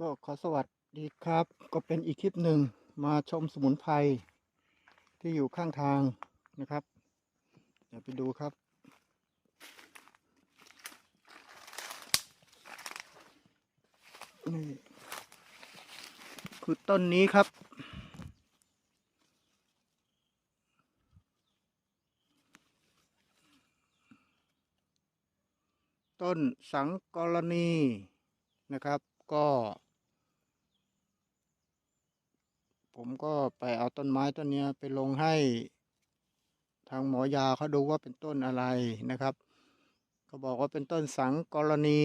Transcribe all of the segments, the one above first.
ก็ขอสวัสดีครับ ก็เป็นอีกคลิปหนึ่งมาชมสมุนไพรที่อยู่ข้างทางนะครับ เดี๋ยวไปดูครับ นี่คือต้นนี้ครับ ต้นสังกรณีนะครับก็ ผมก็ไปเอาต้นไม้ต้นนี้ไปลงให้ทางหมอยาเขาดูว่าเป็นต้นอะไรนะครับเขาบอกว่าเป็นต้นสังกรณี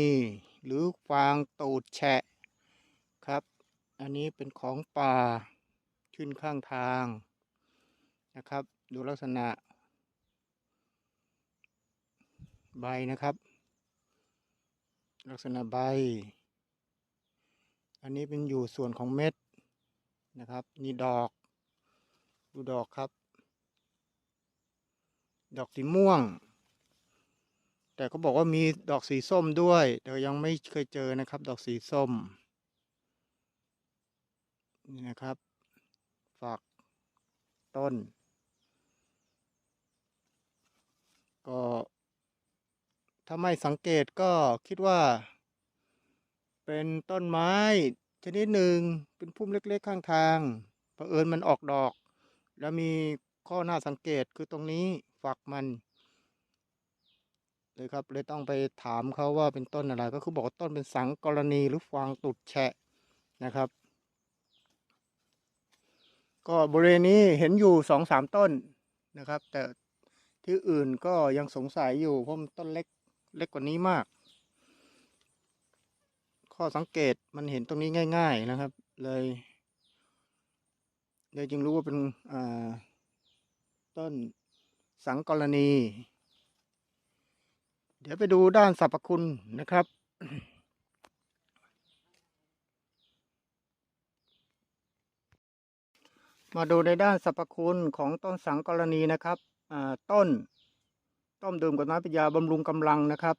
หรือฟางตูดแฉะครับ อันนี้เป็นของป่าขึ้นข้างทางนะครับ ดูลักษณะ ใบนะครับ ลักษณะใบ อันนี้เป็นอยู่ส่วนของเม็ด นะครับ นี่ดอก ดูดอกครับ ดอกสีม่วง แต่เขาบอกว่ามีดอกสีส้มด้วย แต่ยังไม่เคยเจอนะครับ ดอกสีส้ม นี่นะครับ ฝักต้น ก็ถ้าไม่สังเกตก็คิดว่า เป็นต้นไม้ ชนิดหนึ่งเป็นพุ่มเล็กๆข้างทางเผอิญมันออกดอก แล้วมีข้อน่าสังเกตคือตรงนี้ฝักมันเลยครับเลยต้องไปถามเขาว่าเป็นต้นอะไร ก็คือบอกว่าต้นเป็นสังกรณีหรือฟางตุดแฉะนะครับ ก็บริเวณนี้เห็นอยู่สองสามต้นนะครับ แต่ที่อื่นก็ยังสงสัยอยู่เพราะมันต้นเล็กเล็กกว่านี้มาก ข้อสังเกตมันเห็นตรงนี้ง่าย ๆนะครับ เลยเลยจึงรู้ว่าเป็นต้นสังกรณี เดี๋ยวไปดูด้านสรรพคุณนะครับ มาดูในด้านสรรพคุณของต้นสังกรณีนะครับต้น ต้มดื่มกับน้ำป็นยาบำรุงกำลังนะครับ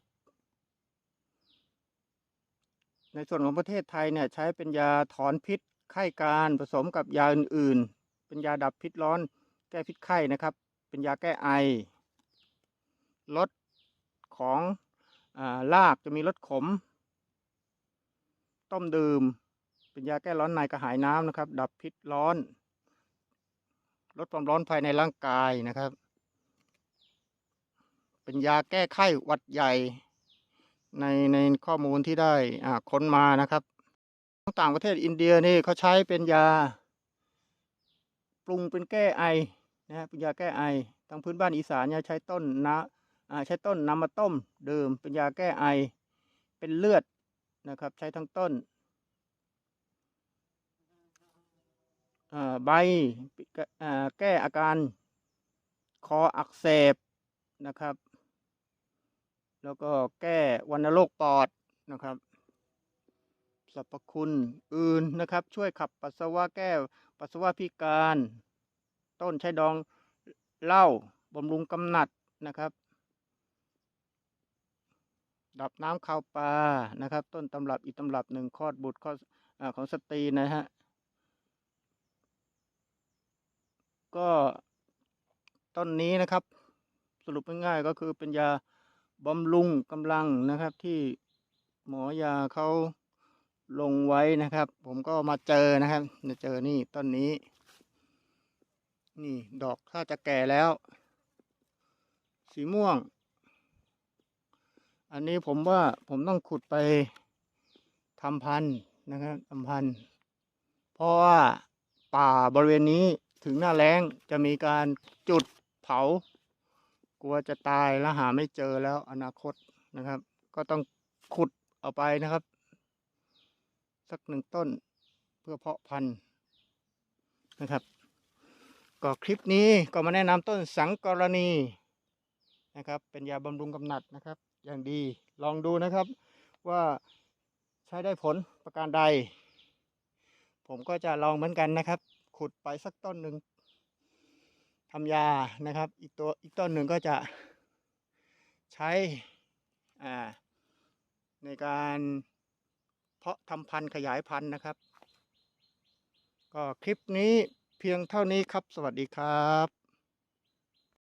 ในส่วนของประเทศไทยเนี่ยใช้เป็นยาถอนพิษไข้การผสมกับยาอื่นๆ เป็นยาดับพิษร้อน แก้พิษไข้นะครับ เป็นยาแก้ไอลดของอาลากจะมีรสขม ต้มดื่ม เป็นยาแก้ร้อนในกระหายน้ำนะครับ ดับพิษร้อน ลดความร้อนภายในร่างกายนะครับ เป็นยาแก้ไข้หวัดใหญ่ ในในข้อมูลที่ได้อ่าค้นมานะครับต่างประเทศอินเดียนี่เขาใช้เป็นยา ปรุงเป็นแก้ไอนะฮะเป็นยาแก้ไอทางพื้นบ้านอีสานเนี่ยใช้ต้นนะอ่าใช้ต้นนำมาต้มดื่มเป็นยาแก้ไอ เป็นเลือดนะครับ ใช้ทั้งต้นอ่าใบอ่าแก้อาการคออักเสบนะครับ แล้วก็แก้วัณโรคปอดนะครับสรรพคุณอื่นนะครับ ช่วยขับปัสสาวะแก้ปัสสาวะพิการ ต้นใช้ดองเหล้าบำรุงกำหนัดนะครับ ดับน้ำข้าวปลานะครับ ต้นตำรับอีกตำรับหนึ่งคลอดบุตรคลอดของสตรีนะฮะก็ต้นนี้นะครับ สรุปง่ายๆก็คือเป็นยา บำรุงกำลังนะครับที่หมอยาเขาลงไว้นะครับ ผมก็มาเจอนะครับเจอนี่ต้นนี้ นี่ดอกถ้าจะแก่แล้ว สีม่วง อันนี้ผมว่าผมต้องขุดไปทำพันธุ์นะครับทำพันธุ์เพราะว่าป่าบริเวณนี้ถึงหน้าแล้งจะมีการจุดเผา กลัวจะตายแล้วหาไม่เจอแล้วอนาคตนะครับ ก็ต้องขุดเอาไปนะครับ สักหนึ่งต้นเพื่อเพาะพันธุ์นะครับ ก็คลิปนี้ก็มาแนะนำต้นสังกรณีนะครับ เป็นยาบำรุงกำหนัดนะครับ อย่างดีลองดูนะครับว่าใช้ได้ผลประการใด ผมก็จะลองเหมือนกันนะครับ ขุดไปสักต้นหนึ่ง ทำยานะครับ อีกตัวอีกต้นหนึ่งก็จะใช้ในการเพาะทำพันธุ์ขยายพันธุ์นะครับ ก็คลิปนี้เพียงเท่านี้ครับ สวัสดีครับ